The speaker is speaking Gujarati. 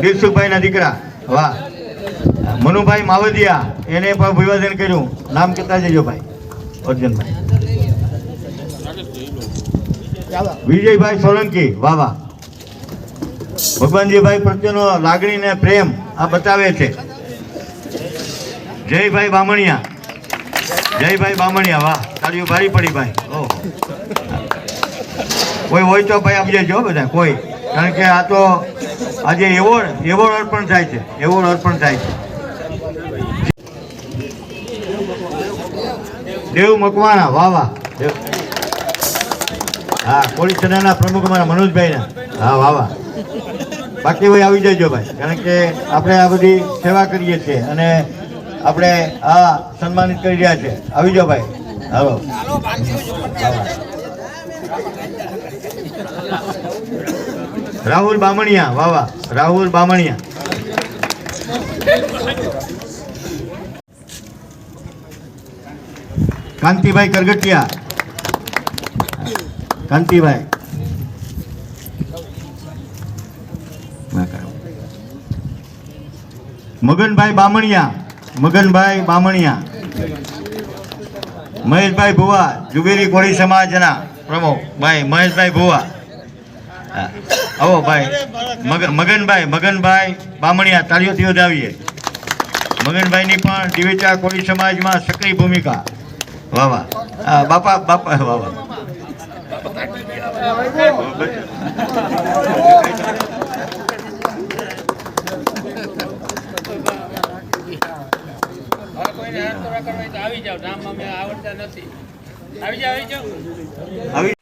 દિલસુખભાઈના દીકરા, વાહ. મનુભાઈ માવદિયા એને પણ અભિવાદન કર્યું. નામ કહેતા જજો ભાઈ? અર્જુનભાઈ. વિજયભાઈ સોલંકી, વાહ વાહ. ભગવાનજીભાઈ પ્રત્યેનો લાગણી ને પ્રેમ આ બતાવે છે. જયભાઈ બામણિયા. જયભાઈ બામણિયા, વાહ. તાળીઓ ભારી પડી ભાઈ. ઓહો. કોઈ હોય તો ભાઈ આપી દેજો બધા, કોઈ. કારણ કે આ તો આજે એવોર્ડ એવોર્ડ અર્પણ થાય છે એવોર્ડ અર્પણ થાય છે. દેવ મકવાણા વાહ વાહ. હા પોલીસ સેનાના પ્રમુખ અમારા મનોજભાઈના. હા વાહ વાહ. બાકી ભાઈ આવી જજો ભાઈ કારણ કે આપણે આ બધી સેવા કરીએ છીએ અને આપણે આ સન્માનિત કરી રહ્યા છે. આવી જાઓ ભાઈ. હાલો. રાહુલ બામણિયા, વાહ રાહુલ બામણિયા. કાંતિભાઈ કરગટિયા. કાંતિભાઈ. મગનભાઈ બામણિયા મગનભાઈ બામણિયા. મહેશભાઈ ભુવા જુબેરી કોળી સમાજના પ્રમુખ. ભાઈ, મહેશભાઈ ભુવા. હા. આવો ભાઈ. મગ- મગનભાઈ મગનભાઈ બામણિયા તાળીઓથી વધાવીએ. મગનભાઈની પણ દિવેચા કોળી સમાજમાં સક્રિય ભૂમિકા. વાહ વાહ. બાપા બાપા વાહ વાહ. આવી જાઓ. નામ આવડતા નથી. આવી જાઓ આવી જાઓ. આવી